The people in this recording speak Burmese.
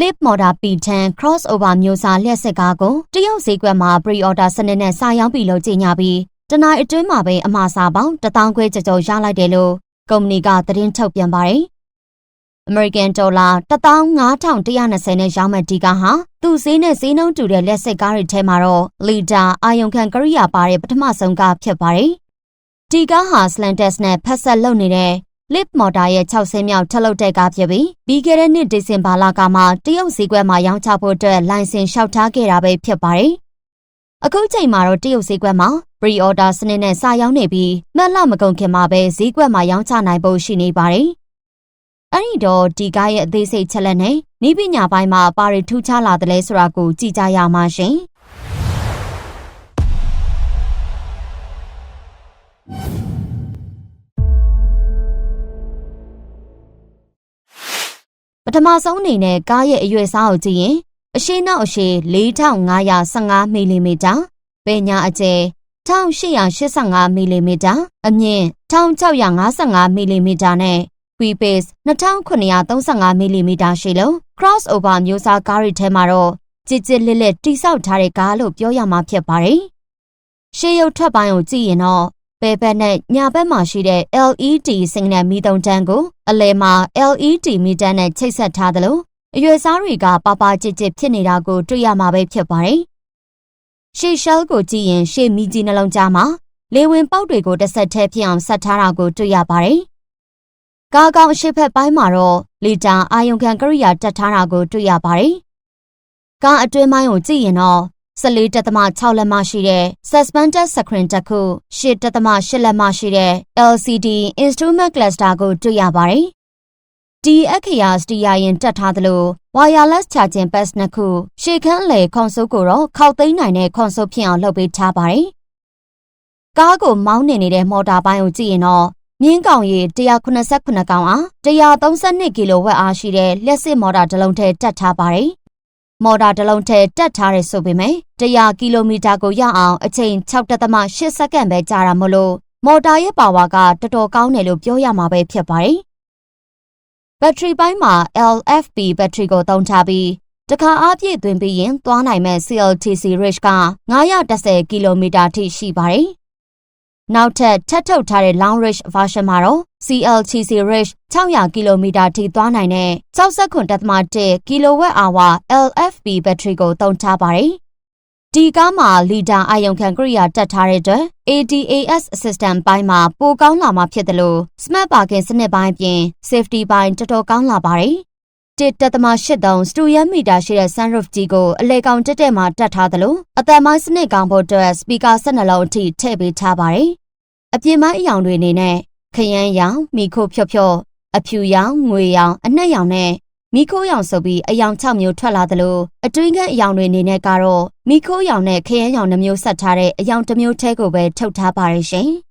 Lip Motor P10 Crossover မျိုးစားလျှက်စစ်ကားကိုတရုတ်ဈေးကွက်မှာ Pre-order စနစ်နဲ့စရောင်းပြီးလို့ကြေညာပြီးတနင်္လာအတွင်းမှာပဲအမှားစာပေါင်း1000ခွဲကျော်ကျော်ရလိုက်တယ်လို့ကုမ္ပဏီကသတင်းထုတ်ပြန်ပါတယ်။ American Dollar 15120နဲ့ရောင်းမဲ့ဒီကားဟာသူ့ဈေးနဲ့ဈေးနှုန်းတူတဲ့လက်စစ်ကားတွေထဲမှာတော့လီတာအာယုံခံကရိယာပါတဲ့ပထမဆုံးကားဖြစ်ပါတယ်။ဒီကားဟာ Slantex နဲ့ဖက်ဆက်လုပ်နေတဲ့ Lip Motor ရဲ့6ဆင်းမြောက်ထုတ်လုပ်တဲ့ကားဖြစ်ပြီးပြီးခဲ့တဲ့နှစ်ဒီဇင်ဘာလကမှတရုတ်ဈေးကွက်မှာရောင်းချဖို့အတွက်လိုင်စင်လျှောက်ထားခဲ့တာပဲဖြစ်ပါတယ်။အခုချိန်မှာတော့တရုတ်ဈေးကွက်မှာ pre-order စနစ်နဲ့စရောင်းနေပြီးမှတ်လမကုန်ခင်မှာပဲဈေးကွက်မှာရောင်းချနိုင်ဖို့ရှိနေပါတယ်။အဲ့ဒီတော့ဒီကားရဲ့အသေးစိတ်ချက်လက်နဲ့ဤပညာပိုင်းမှာပါရီထူးခြားလာတယ်လဲဆိုတာကိုကြည့်ကြရမှာရှင်။ ပထမဆုံးအနေနဲ့ကားရဲ့အရွယ်စားကိုကြည့်ရင်အရှိနောက်အရှိ4515မီလီမီတာပညာအကျယ်1885မီလီမီတာအမြင့်1655မီလီမီတာနဲ့ wheelbase 2935မီလီမီတာရှိလို့ crossover မျိုးစားကားတွေထဲမှာတော့ကြစ်ကြစ်လက်လက်တိဆောက်ထားတဲ့ကားလို့ပြောရမှာဖြစ်ပါတယ်။ရှေးရုပ်ထွက်ပိုင်းကိုကြည့်ရင်တော့ ဘဲဘက်နဲ့ညာဘက်မှာရှိတဲ့ LED စင်နယ်မီးတုံတန်းကိုအလဲမှာ LED မီတန်းနဲ့ချိတ်ဆက်ထားသလိုအရွယ်စားတွေကပါပါကြစ်ကြစ်ဖြစ်နေတာကိုတွေ့ရမှာပဲဖြစ်ပါတယ်။ရှေ့ရှယ်ကိုကြည့်ရင်ရှေ့မီကြီးနှလုံးကြားမှာလေဝင်ပေါက်တွေကိုတစ်ဆက်တည်းဖြစ်အောင်ဆက်ထားတာကိုတွေ့ရပါတယ်။ကားကောင်အရှိဖက်ပိုင်းမှာတော့လီတာအာယုံခံကရိယာတက်ထားတာကိုတွေ့ရပါတယ်။ကားအတွင်းပိုင်းကိုကြည့်ရင်တော့ 14.6လက်မရှိတဲ့ suspended screen တစ်ခု8.8လက်မရှိတဲ့ LCD instrument cluster ကိုတွေ့ရပါတယ်။ဒီအခရာစတီယာရင်တက်ထားသလို wireless charging pads နှစ်ခုရှေ့ခန်းလေကွန်ဆိုလ်ကိုတော့ခောက်သိမ်းနိုင်တဲ့ကွန်ဆိုလ်ဖြစ်အောင်လုပ်ပေးထားပါတယ်။ကားကိုမောင်းနေနေတဲ့မော်တာပိုင်းကိုကြည့်ရင်တော့မြင်းကောင်ရေ189ကောင်အား132ကီလိုဝက်အားရှိတဲ့လျှက်စစ်မော်တာတစ်လုံးထဲတက်ထားပါတယ်။ မော်တာတစ်လုံးထဲတက်ထားတယ်ဆိုပေမဲ့100ကီလိုမီတာကိုရအောင်အချိန်6.8စက္ကန့်ပဲကြာတာမို့လို့မော်တာရဲ့ပါဝါကတော်တော်ကောင်းတယ်လို့ပြောရမှာပဲဖြစ်ပါတယ်။ဘက်ထရီပိုင်းမှာ LFP ဘက်ထရီကိုသုံးထားပြီးတခါအားပြည့်သွင်းပြီးရင်သွားနိုင်မဲ့ CLTC range က910ကီလိုမီတာထိရှိပါတယ် နောက်ထပ်ထပ်ထုတ်ထားတဲ့ long range version မှာတော့ CLTC range 600ကီလိုမီတာထိသွားနိုင်တဲ့69.1ကီလိုဝက်အာဝါ LFP ဘက်ထရီကိုသုံးထားပါတယ်။ဒီကားမှာလီတာအာယုံခံကရိယာတက်ထားတဲ့အတွက် ADAS system ပိုင်းမှာပိုကောင်းလာမှာဖြစ်တယ်လို့ Smart Parking စနစ်ပိုင်းပြင် Safety ပိုင်းတော်တော်ကောင်းလာပါတယ်။ တစ်တက်သမာ83စတူယမ်မီတာရှိတဲ့ sunroof ကြီးကိုအလဲကောင်တက်တဲ့မှာတက်ထားသလိုအသက်မိုင်းစနစ်ကောင်းဖို့အတွက်စပီကာ12လုံးအထိထည့်ပေးထားပါတယ်။အပြင်မိုင်းအယောင်တွေအနေနဲ့ခရမ်းရောင်မိခိုးဖြော့ဖြော့အဖြူရောင်ငွေရောင်အနှက်ရောင်နဲ့မိခိုးရောင်ဆိုပြီးအယောင်6မျိုးထွက်လာသလိုအတွင်းကအယောင်တွေအနေနဲ့ကတော့မိခိုးရောင်နဲ့ခရမ်းရောင်နှမျိုးဆက်ထားတဲ့အယောင်တစ်မျိုးထဲကိုပဲထုတ်ထားပါရရှင်။